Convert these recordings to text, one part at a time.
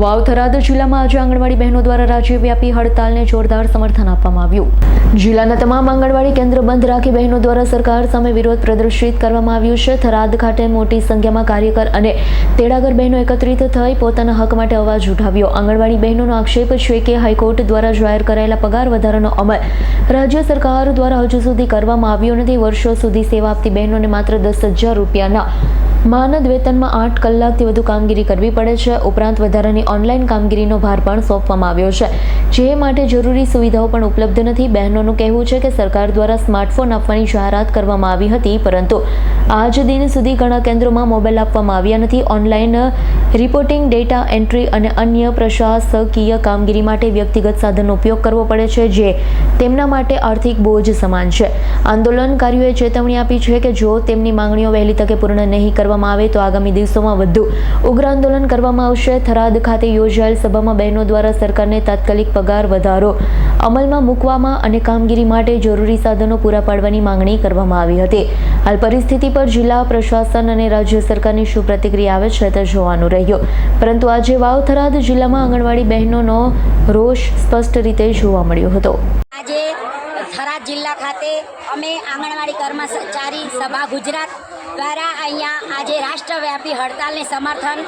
વાવ થરાદ જિલ્લામાં આજે આંગણવાડી બહેનો દ્વારા રાજ્યવ્યાપી હડતાલને જોરદાર સમર્થન આપવામાં આવ્યું. જિલ્લાના તમામ આંગણવાડી કેન્દ્ર બંધ રાખી બહેનો દ્વારા સરકાર સામે વિરોધ પ્રદર્શિત કરવામાં આવ્યું છે. થરાદ ખાતે મોટી સંખ્યામાં કાર્યકર અને તેડાગર બહેનો એકત્રિત થઈ પોતાના હક માટે અવાજ ઉઠાવ્યો. આંગણવાડી બહેનોનો આક્ષેપ છે કે હાઈકોર્ટ દ્વારા જાહેર કરાયેલા પગાર વધારાનો અમલ રાજ્ય સરકાર દ્વારા હજુ સુધી કરવામાં આવ્યો નથી. વર્ષો સુધી સેવા આપતી બહેનોને માત્ર દસ હજાર રૂપિયાના માનદ વેતનમાં આઠ કલાકથી વધુ કામગીરી કરવી પડે છે. ઉપરાંત વધારાની ઓનલાઈન કામગીરીનો ભાર પણ સોંપવામાં આવ્યો છે. જે માટે જરૂરી સુવિધાઓ પણ ઉપલબ્ધ નથી. બહેનોનું કહેવું છે કે સરકાર દ્વારા સ્માર્ટફોન આપવાની જાહેરાત કરવામાં આવી હતી, પરંતુ આજ દિન સુધી ઘણા કેન્દ્રોમાં મોબાઈલ આપવામાં આવ્યા નથી. ઓનલાઈન રિપોર્ટિંગ, ડેટા એન્ટ્રી અને અન્ય પ્રશાસકીય કામગીરી માટે વ્યક્તિગત સાધનનો ઉપયોગ કરવો પડે છે, જે તેમના માટે આર્થિક બોજ સમાન છે. આંદોલનકારીઓએ ચેતવણી આપી છે કે જો તેમની માંગણીઓ વહેલી તકે પૂર્ણ નહીં કરવામાં આવે તો આગામી દિવસોમાં વધુ ઉગ્ર આંદોલન કરવામાં આવશે. થરાદ ખાતે યોજાયેલ સભામાં બહેનો દ્વારા સરકારને તાત્કાલિક પગાર વધારો અમલમાં મૂકવામાં અને કામગીરી માટે જરૂરી સાધનો પૂરા પાડવાની માંગણી કરવામાં આવી હતી. હાલ પરિસ્થિતિ પર જિલ્લા પ્રશાસન અને રાજ્ય સરકારની શું પ્રતિક્રિયા આવે છે તે જોવાનું રહ્યું. પરંતુ આજે વાવ થરાદ જિલ્લામાં આંગણવાડી બહેનોનો રોષ સ્પષ્ટ રીતે જોવા મળ્યો હતો. આજે થરાદ જિલ્લા ખાતે અમે આંગણવાડી કર્મચારી સભા ગુજરાત દ્વારા અહીંયા આજે રાષ્ટ્રવ્યાપી હડતાલને સમર્થન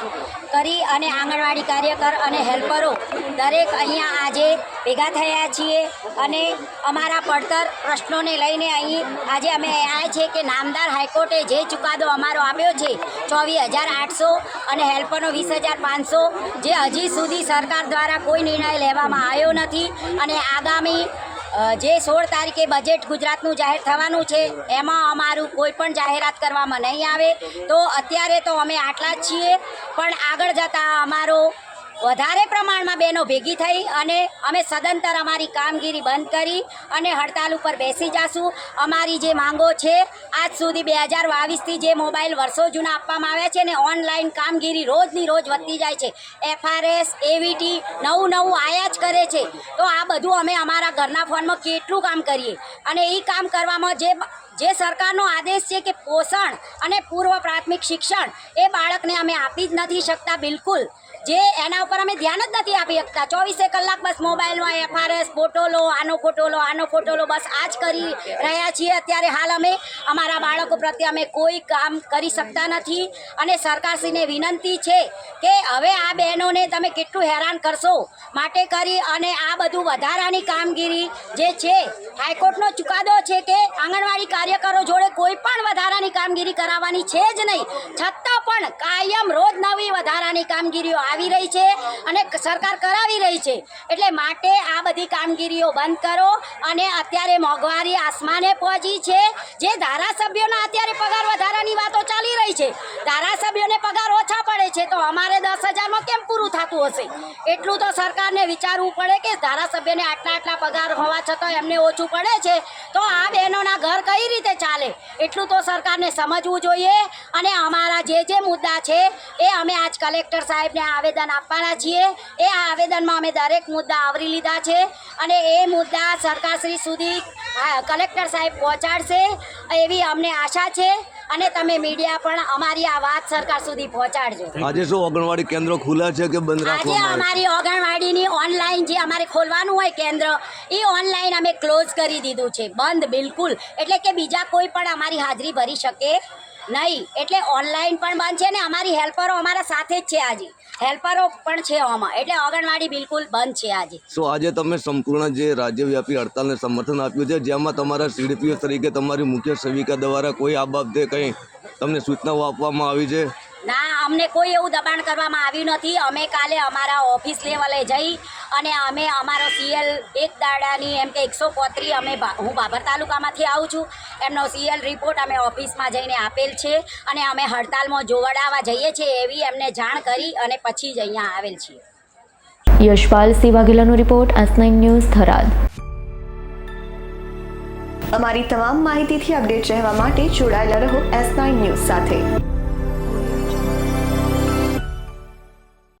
કરી અને આંગણવાડી કાર્યકર અને હેલ્પરો દરેક અહીંયા આજે ભેગા થયા છીએ અને અમારા પડતર પ્રશ્નોને લઈને અહીં આજે અમે આવ્યા છે કે નામદાર હાઈકોર્ટે જે ચુકાદો અમારો આપ્યો છે ચોવીસ હજાર આઠસો અને હેલ્પરનો વીસ હજાર પાંચસો, જે હજી સુધી સરકાર દ્વારા કોઈ નિર્ણય લેવામાં આવ્યો નથી અને આગામી જે સોળ તારીખે બજેટ ગુજરાતનું જાહેર થવાનું છે, એમાં અમારું કોઈ પણ જાહેરાત કરવામાં નહીં આવે. તો અત્યારે તો અમે આટલા જ છીએ, પણ આગળ જતાં અમારો વધારે પ્રમાણમાં બહેનો ભેગી થઈ અને અમે સદંતર અમારી કામગીરી બંધ કરી અને હડતાલ ઉપર બેસી જાશું. અમારી જે માંગો છે, આજ સુધી બે હજાર બાવીસથી જે મોબાઈલ વર્ષો જૂના આપવામાં આવ્યા છે ને ઓનલાઈન કામગીરી રોજની રોજ વધતી જાય છે. એફઆરએસ, એવીટી નવું નવું આયા જ કરે છે. તો આ બધું અમે અમારા ઘરના ફોનમાં કેટલું કામ કરીએ? અને એ કામ કરવામાં જે જે સરકારનો આદેશ છે કે પોષણ અને પૂર્વ પ્રાથમિક શિક્ષણ એ બાળકને અમે આપી જ નથી શકતા બિલકુલ. જે એના ઉપર અમે ધ્યાન જ નથી આપી શકતા. ચોવીસે કલાક બસ મોબાઈલમાં એફઆરએસ ફોટો લો આનો ફોટો લો આનો ફોટો લો બસ આ જ કરી રહ્યા છીએ. અત્યારે હાલ અમે અમારા બાળકો પ્રત્યે અમે કોઈ કામ કરી શકતા નથી અને સરકારશ્રીને વિનંતી છે કે હવે આ બહેનોને તમે કેટલું હેરાન કરશો માટે કરી અને આ બધું વધારાની કામગીરી જે છે, હાઈકોર્ટનો ચુકાદો છે કે આંગણવાડી કાર્યકરો જોડે કોઈ પણ વધારાની કામગીરી કરાવવાની છે જ નહીં. છતાં પણ કાયમ રોજ નવી વધારાની કામગીરીઓ આવી રહી છે અને સરકાર કરાવી રહી છે. એટલે માટે આ બધી કામગીરીઓ બંધ કરો અને અત્યારે મોંઘવારી આસમાને પહોંચી છે. જે ધારાસભ્યોના અત્યારે પગાર વધારાની વાતો ચાલી રહી છે. ધારાસભ્યોને પગાર ઓછા પડે છે, તો અમારે દસ હજારમાં કેમ પૂરું થતું હશે? એટલું તો સરકારને વિચારવું પડે કે ધારાસભ્યને આટલા આટલા પગાર હોવા છતાં એમને ઓછું પડે છે. તો આ બહેનોના ઘર કઈ રીતે ચાલે? એટલું તો સરકારને સમજવું જોઈએ. અને અમારા જે જે મુદ્દા છે, એ અમે આજ કલેક્ટર સાહેબને આવેદન આપવાના છીએ. એ આવેદનમાં અમે દરેક મુદ્દા આવરી લીધા છે. અને એ મુદ્દા સરકારશ્રી સુધી કલેક્ટર સાહેબ પહોંચાડશે એવી અમને આશા છે. અને તમે મીડિયા પણ અમારી આ વાત સરકાર સુધી પહોંચાડજો. આજે શું આંગણવાડી કેન્દ્રો ખુલ્લા છે કે બંધ આજે અમારી આંગણવાડીની ઓનલાઈન જે અમારે ખોલવાનું હોય કેન્દ્ર એ ઓનલાઈન અમે ક્લોઝ કરી દીધું છે. બંધ બિલકુલ. એટલે કે બીજા કોઈ પણ અમારી હાજરી ભરી શકે નહીં એટલે ઓનલાઈન પણ બંધ છે ને અમારી હેલ્પરો અમારા સાથે જ છે આજે. હેલ્પરો પણ છે આમાં એટલે આંગણવાડી બિલકુલ બંધ છે આજે. સો આજે તમે સંપૂર્ણ જે રાજ્યવ્યાપી હડતાલને સમર્થન આપ્યું છે જેમાં તમારા સીડીપીઓ તરીકે તમારી મુખ્ય સેવિકા દ્વારા કોઈ આ બાબતે કંઈ તમને સૂચનાઓ આપવામાં આવી છે? ના અમને કોઈ એવું દબાણ કરવામાં આવ્યું નથી. અમે કાલે અમારા ઓફિસ લેવલે જઈ અને અમે અમારો સીએલ એક દાડાની એમ કે એકસો પોત્રી અમે હું બાબર તાલુકામાંથી આવું છું. એમનો સીએલ રિપોર્ટ અમે ઓફિસમાં જઈને આપેલ છે અને અમે હડતાલમાં જોવડાવવા જઈએ છીએ એવી એમને જાણ કરી અને પછી જ અહીંયા આવેલ છીએ. યશપાલ સિવાગીલાનો વાઘેલાનો રિપોર્ટ એસ ન્યૂઝ થરાદ. અમારી તમામ માહિતીથી અપડેટ રહેવા માટે જોડાયેલા રહો એસ નાઇન ન્યૂઝ સાથે.